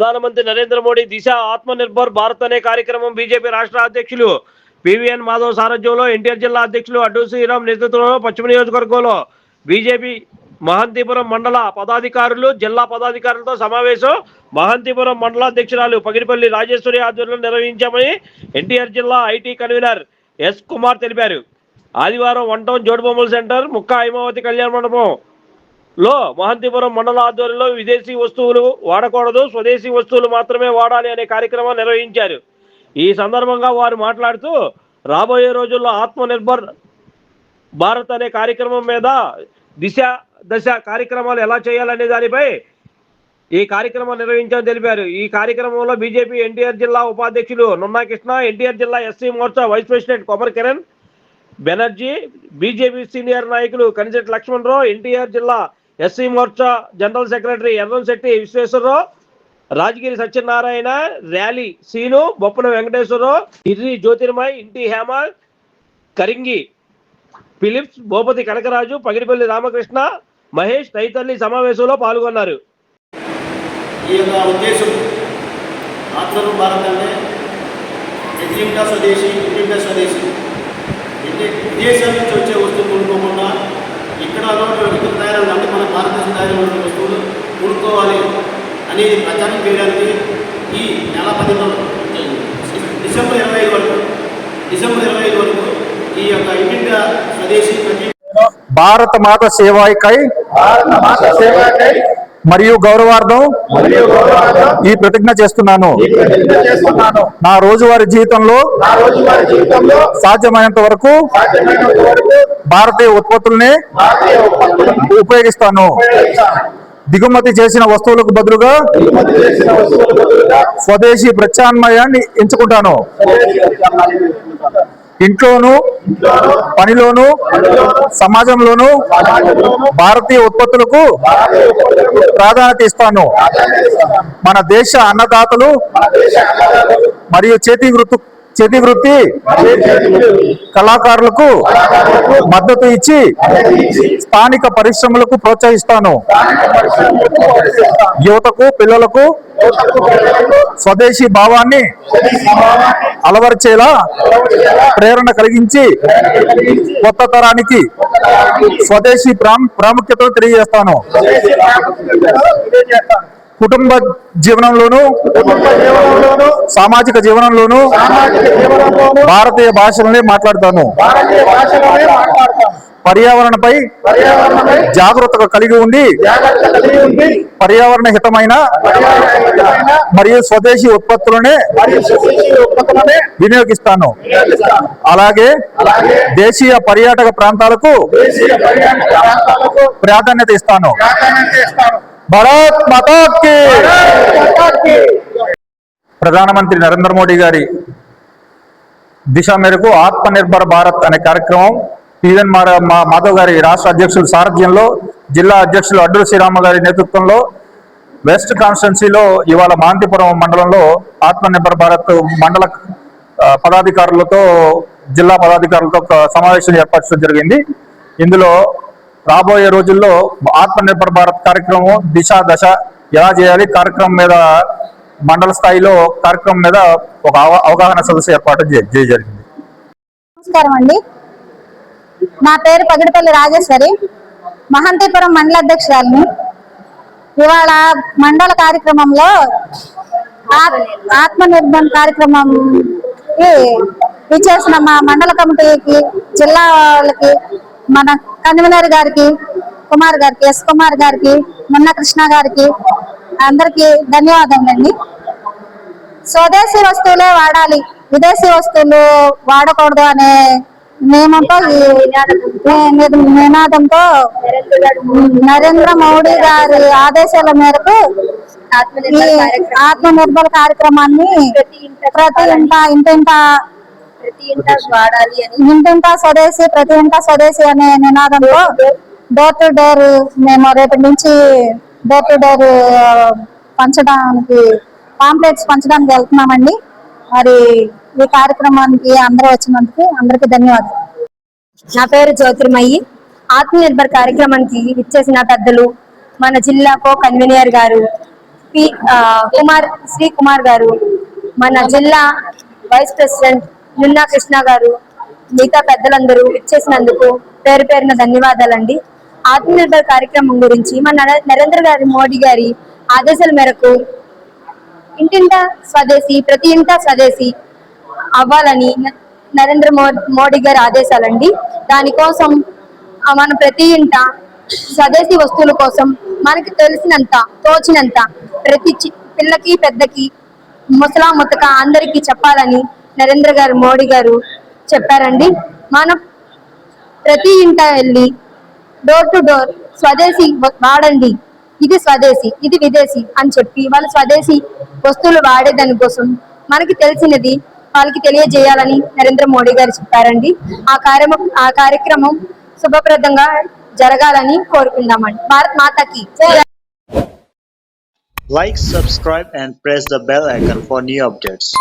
ప్రధానమంత్రి నరేంద్ర మోడీ దిశ ఆత్మనిర్భర్ భారత్ అనే కార్యక్రమం బీజేపీ రాష్ట్ర అధ్యక్షులు పివిఎన్ మాధవ్ సారథ్యంలో ఎన్టీఆర్ జిల్లా అధ్యక్షులు అడ్డు శ్రీరామ్ నేతృత్వంలో పశ్చిమ నియోజకవర్గంలో బీజేపీ మహంతిపురం మండల పదాధికారులు జిల్లా పదాధికారులతో సమావేశం. మహంతిపురం మండల అధ్యక్షురాలు పగిడిపల్లి రాజేశ్వరి ఆధ్వర్యంలో నిర్వహించామని ఎన్టీఆర్ జిల్లా ఐటీ కన్వీనర్ ఎస్ కుమార్ తెలిపారు. ఆదివారం వన్ టౌన్ జోడుబొమ్మల సెంటర్ ముక్క హైమావతి కళ్యాణ మండపం లో మహంతిపురం మండల ఆధ్వర్యంలో విదేశీ వస్తువులు వాడకూడదు స్వదేశీ వస్తువులు మాత్రమే వాడాలి అనే కార్యక్రమం నిర్వహించారు. ఈ సందర్భంగా వారు మాట్లాడుతూ రాబోయే రోజుల్లో ఆత్మనిర్భర్ భారత్ అనే కార్యక్రమం మీద దిశ దశ కార్యక్రమాలు ఎలా చేయాలనే దానిపై ఈ కార్యక్రమం నిర్వహించామని తెలిపారు. ఈ కార్యక్రమంలో బీజేపీ ఎన్టీఆర్ జిల్లా ఉపాధ్యక్షులు నున్నా కృష్ణ ఎన్టీఆర్ జిల్లా SC Morcha vice president Komar Kiran Banerjee BJP senior నాయకులు కనిజెట్ లక్ష్మణరావు ఎన్టీఆర్ జిల్లా SC Morcha general secretary Erramsetti Visweswararao Rajagiri Satyanarayana Ryali Seenu Boppana Venkateswararao Irri Jyothirmai ఇంటి హేమ కరింగి ఫిలిప్స్ భూపతి కనకరాజు పగిడిపల్లి రామకృష్ణ మహేష్ తదితరులు సమావేశంలో పాల్గొన్నారు. ఈ యొక్క ఉద్దేశం ఆత్మరు భారత్ అంటే ఎగ్జిమ్టా స్వదేశీ ఇండిటా స్వదేశీ. విదేశాల నుంచి వచ్చే వస్తువులు కొనుక్కోకుండా ఇక్కడ ఇక్కడ తయారు అంటే మన భారతదేశం తయారు ఉన్న వస్తువులు కొనుక్కోవాలి అనేది ప్రచారం చేయడానికి ఈ నెల పదిహేను డిసెంబర్ ఇరవై ఐదు వరకు. డిసెంబర్ ఇరవై ఐదు వరకు ఈ యొక్క ఇండియా స్వదేశీ భారత మాత సేవాయికై భారత మాత సేవకై మరియు గౌరవార్థం ఈ ప్రతిజ్ఞ చేస్తున్నాను. నా రోజువారీ జీవితంలో సాధ్యమైనంత వరకు భారతీయ ఉత్పత్తుల్ని ఉపయోగిస్తాను. దిగుమతి చేసిన వస్తువులకు బదులుగా స్వదేశీ ప్రత్యామ్నాయాన్ని ఎంచుకుంటాను. ఇంట్లోనూ పనిలోను సమాజంలోను భారతీయ ఉత్పత్తులకు ప్రాధాన్యత ఇస్తాను. మన దేశ అన్నదాతలు మరియు చేతి వృత్తు చేతి వృత్తి కళాకారులకు మద్దతు ఇచ్చి స్థానిక పరిశ్రమలకు ప్రోత్సహిస్తాను. యువతకు పిల్లలకు స్వదేశీ భావాన్ని అలవరిచేలా ప్రేరణ కలిగించి కొత్త తరానికి స్వదేశీ ప్రాముఖ్యతను తెలియజేస్తాను. కుటుంబ జీవనంలోను సామాజిక జీవనంలోను భారతీయ భాషలనే మాట్లాడతాను. పర్యావరణపై జాగ్రత్తగా కలిగి ఉండి జాగ్రత్త కలిగి ఉంది పర్యావరణ హితమైన మరియు స్వదేశీ ఉత్పత్తులనే మరియు వినియోగిస్తాను. అలాగే దేశీయ పర్యాటక ప్రాంతాలకు ప్రాధాన్యత ఇస్తాను. భారత్ మాతాకి. ప్రధానమంత్రి నరేంద్ర మోడీ గారి దిశ మేరకు ఆత్మ నిర్భర్ భారత్ అనే కార్యక్రమం పిఎన్ మాధవ్ గారి రాష్ట్ర అధ్యక్షుల సారథ్యంలో జిల్లా అధ్యక్షులు అడ్డు శ్రీరామ గారి నేతృత్వంలో వెస్ట్ కాన్స్టిట్యున్సీలో ఇవాళ మాంతిపురం మండలంలో ఆత్మ నిర్భర్ భారత్ మండల పదాధికారులతో జిల్లా పదాధికారులతో సమావేశం ఏర్పరచడం జరిగింది. ఇందులో రాబోయే రోజుల్లో ఆత్మ నిర్భర్ భారత్ కార్యక్రమం దిశ దశ ఎలా చేయాలి? కార్యక్రమం మీద మండల స్థాయిలో కార్యక్రమం మీద ఒక అవ- అవగాహన సదస్సు ఏర్పాటు జరిగింది. నమస్కారం అండి. నా పేరు పగిడిపల్లి రాజేశ్వరి. మహంతిపురం మండల అధ్యక్షురాలిని. ఇవాళ మండల కార్యక్రమంలో ఆత్- ఆత్మ నిర్భర్ కార్యక్రమంకి ఇచ్చేసిన మా మండల కమిటీకి జిల్లా వాళ్ళకి మన కన్వీనర్ గారికి కుమార్ గారికి ఎస్ కుమార్ గారికి మున్న కృష్ణ గారికి అందరికీ ధన్యవాదములండి. స్వదేశీ వస్తువులే వాడాలి విదేశీ వస్తువులు వాడకూడదు అనే నియమంతో నినాదంతో నరేంద్ర మోడీ గారి ఆదేశాల మేరకు ఈ ఆత్మ కార్యక్రమాన్ని ప్రతి ఇంట ఇంటింట ఇంటింట స్వదేశీ ప్రతి ఇంట స్వదేశీ అనే నినాదంతో డోర్ టు డోర్ మేము రేపటి నుంచి డోర్ టు డోర్ పంచడానికి పాంప్లెట్స్ పంచడానికి వెళ్తున్నామండి. మరి ఈ కార్యక్రమానికి అందరూ వచ్చినందుకు అందరికీ ధన్యవాదాలు. నా పేరు జ్యోతిర్మయ్యి. ఆత్మనిర్భర్ కార్యక్రమానికి ఇచ్చేసిన పెద్దలు మన జిల్లా కో కన్వీనియర్ గారు పి కుమార్ శ్రీ కుమార్ గారు మన జిల్లా వైస్ ప్రెసిడెంట్ నున్నా కృష్ణ గారు మిగతా పెద్దలందరూ ఇచ్చేసినందుకు పేరు పేరున ధన్యవాదాలండి. ఆత్మనిర్భర్ కార్యక్రమం గురించి మన నరేంద్ర గారి మోడీ గారి ఆదేశాల మేరకు ఇంటింట స్వదేశీ ప్రతి ఇంట స్వదేశీ అవ్వాలని నరేంద్ర మో- మోడీ గారి ఆదేశాలండి. దానికోసం మనం మన ప్రతి ఇంట స్వదేశీ వస్తువుల కోసం మనకి తెలిసినంత తోచినంత ప్రతి చి- పిల్లకి పెద్దకి ముసలా ముతక అందరికీ చెప్పాలని నరేంద్ర గారు మోడీ గారు చెప్పారండి. మనం ప్రతి ఇంట వెళ్ళి డోర్ టు డోర్ స్వదేశీ వాడండి. ఇది స్వదేశీ ఇది విదేశీ అని చెప్పి వాళ్ళ స్వదేశీ వస్తువులు వాడే దానికోసం మనకి తెలిసినది వాళ్ళకి తెలియజేయాలని నరేంద్ర మోడీ గారు చెప్పారండి. ఆ కార్యక్రమం ఆ కార్యక్రమం శుభప్రదంగా జరగాలని కోరుకుందామండి. భారత్ మాతకి like subscribe and press the bell icon for new updates.